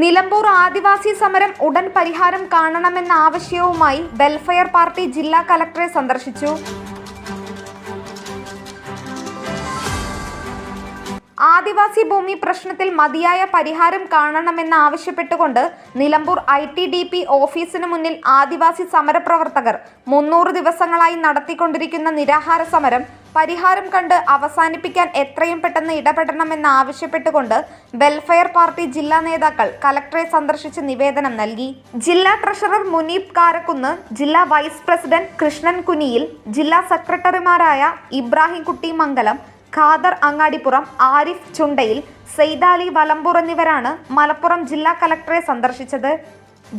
നിലമ്പൂർ ആദിവാസി സമരം ഉടൻ പരിഹാരം കാണണമെന്ന ആവശ്യവുമായി വെൽഫെയർ പാർട്ടി ജില്ലാ കലക്ടറെ സന്ദർശിച്ചു. ആദിവാസി ഭൂമി പ്രശ്നത്തിൽ മതിയായ പരിഹാരം കാണണമെന്ന് ആവശ്യപ്പെട്ടുകൊണ്ട് Nilambur I T D P ഓഫീസിന് മുന്നിൽ ആദിവാസി സമരപ്രവർത്തകർ മുന്നൂറ് ദിവസങ്ങളായി നടത്തിക്കൊണ്ടിരിക്കുന്ന നിരാഹാര സമരം പരിഹാരം കണ്ട് അവസാനിപ്പിക്കാൻ എത്രയും പെട്ടെന്ന് ഇടപെടണമെന്ന് ആവശ്യപ്പെട്ടുകൊണ്ട് വെൽഫെയർ പാർട്ടി ജില്ലാ നേതാക്കൾ കലക്ടറെ സന്ദർശിച്ച് നിവേദനം നൽകി. ജില്ലാ ട്രഷറർ മുനീബ് കാരക്കുന്ന് ജില്ലാ വൈസ് പ്രസിഡന്റ് കൃഷ്ണൻ കുനിയിൽ ജില്ലാ സെക്രട്ടറിമാരായ ഇബ്രാഹിംകുട്ടി മംഗലം ഖാദർ അങ്ങാടിപ്പുറം ആരിഫ് ചുണ്ടയിൽ സെയ്താലി വലമ്പൂർ എന്നിവരാണ് മലപ്പുറം ജില്ലാ കലക്ടറെ സന്ദർശിച്ചത്.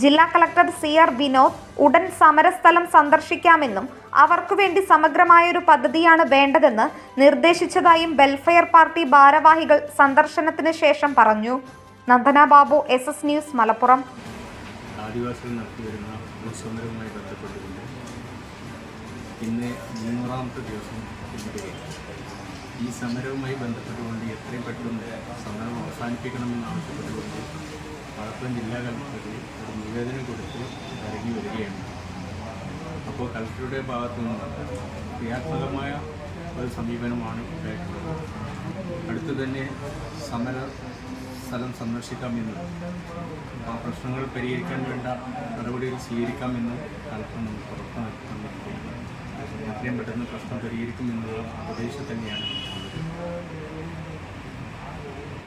ജില്ലാ കളക്ടർ സി ആർ വിനോദ് ഉടൻ സമരസ്ഥലം സന്ദർശിക്കാമെന്നും അവർക്കു വേണ്ടി സമഗ്രമായൊരു പദ്ധതിയാണ് വേണ്ടതെന്ന് നിർദ്ദേശിച്ചതായും വെൽഫെയർ പാർട്ടി ഭാരവാഹികൾ സന്ദർശനത്തിന് ശേഷം പറഞ്ഞു. Nandana Babu S S news Malappuram. ഇന്ന് മൂന്നാമത്തെ ദിവസം ഈ സമരവുമായി ബന്ധപ്പെട്ടുകൊണ്ട് എത്രയും പെട്ടെന്ന് സമരം അവസാനിപ്പിക്കണമെന്ന് ആവശ്യപ്പെട്ടുകൊണ്ട് മലപ്പുറം ജില്ലാ കളക്ടർക്ക് ഒരു നിവേദനം കൊടുത്ത് ഇറങ്ങി വരികയാണ്. അപ്പോൾ കളക്ടറുടെ ഭാഗത്തു നിന്ന് ക്രിയാത്മകമായ ഒരു സമീപനമാണ് ഉണ്ടായിട്ടുള്ളത്. അടുത്തു തന്നെ സമര സ്ഥലം സന്ദർശിക്കാമെന്നും ആ പ്രശ്നങ്ങൾ പരിഹരിക്കാൻ വേണ്ട നടപടികൾ സ്വീകരിക്കാമെന്നും കളക്ടർ നമുക്ക് ഉറപ്പ് നൽകിയിരിക്കുകയാണ് എത്രയും പെട്ടെന്ന് പ്രശ്നം പരിഹരിക്കുമെന്നുള്ള ഉപദേശം തന്നെയാണ്.